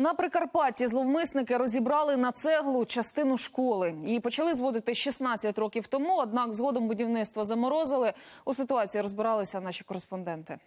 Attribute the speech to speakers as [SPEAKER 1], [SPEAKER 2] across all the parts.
[SPEAKER 1] На Прикарпатті зловмисники розібрали на цеглу частину школи. Її почали зводити 16 років тому. Однак згодом будівництво заморозили. У ситуації розбиралися наші кореспонденти.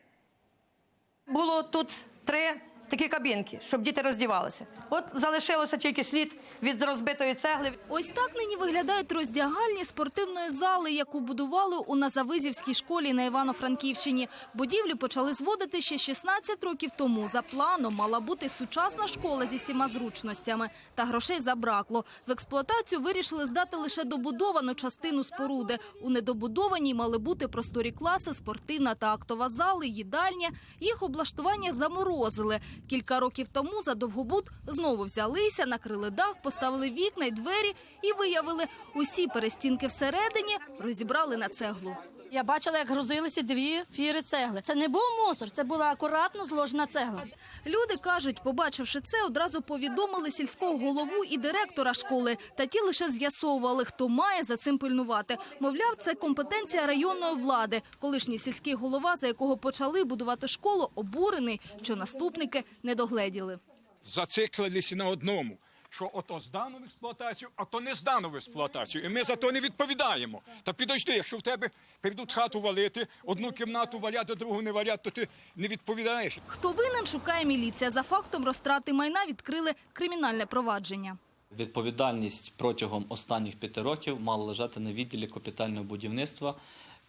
[SPEAKER 2] Було тут три такі кабінки, щоб діти роздівалися. От залишилося тільки слід від розбитої цегли.
[SPEAKER 3] Ось так нині виглядають роздягальні спортивної зали, яку будували у Назавизівській школі на Івано-Франківщині. Будівлю почали зводити ще 16 років тому. За планом мала бути сучасна школа зі всіма зручностями. Та грошей забракло. В експлуатацію вирішили здати лише добудовану частину споруди. У недобудованій мали бути просторі класи, спортивна та актова зали, їдальня. Їх облаштування заморозили. Кілька років тому за довгобуд знову взялися, накрили дах, поставили вікна й двері і виявили усі перестінки всередині розібрали на цеглу.
[SPEAKER 4] Я бачила, як грузилися дві фіри цегли. Це не був мусор, це була акуратно зложена цегла.
[SPEAKER 3] Люди кажуть, побачивши це, одразу повідомили сільського голову і директора школи. Та ті лише з'ясовували, хто має за цим пильнувати. Мовляв, це компетенція районної влади. Колишній сільський голова, за якого почали будувати школу, обурений, що наступники не догледіли.
[SPEAKER 5] зациклилися на одному. Що ото здано в експлуатацію, а то не здано в експлуатацію. І ми за то не відповідаємо. Та підожди, якщо в тебе прийдуть хату валити, одну кімнату валять, а другу не валять, то ти не відповідаєш.
[SPEAKER 3] Хто винен, шукає міліція. За фактом розтрати майна відкрили кримінальне провадження.
[SPEAKER 6] Відповідальність протягом останніх п'яти років мала лежати на відділі капітального будівництва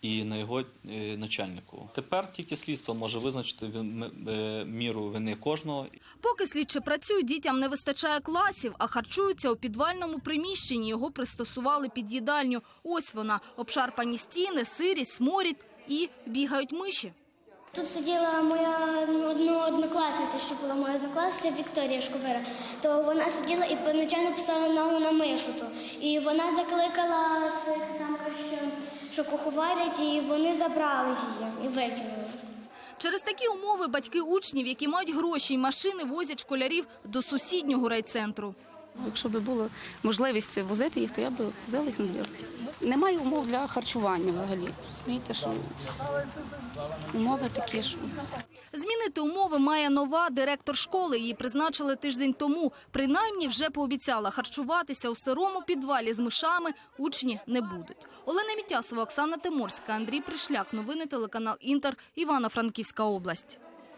[SPEAKER 6] і на його е, начальнику. Тепер тільки слідство може визначити е, міру вини кожного
[SPEAKER 3] Поки слідчі працюють, дітям не вистачає класів, а харчуються у підвальному приміщенні. Його пристосували під їдальню. Ось вона обшарпані стіни, сирість, сморід і бігають миші.
[SPEAKER 7] Тут сиділа моя однокласниця, що була моя однокласниця Вікторія Шковира. То вона сиділа і нечайно поставила ногу на мишу. То. І вона закликала цих там що, що куховарять, і вони забрали її і викинули.
[SPEAKER 3] Через такі умови батьки учнів, які мають гроші й машини, возять школярів до сусіднього райцентру.
[SPEAKER 8] Якщо б була можливість возити їх, то я б взяла їх на двір. Немає умов для харчування взагалі. Розумієте, що умови такі, що
[SPEAKER 3] Змінити умови має нова директор школи. Її призначили тиждень тому. Принаймні вже пообіцяла харчуватися у сирому підвалі з мишами учні не будуть. Олена Мітясова, Оксана Тиморська, Андрій Пришляк. Новини телеканал Інтер. Івано-Франківська область.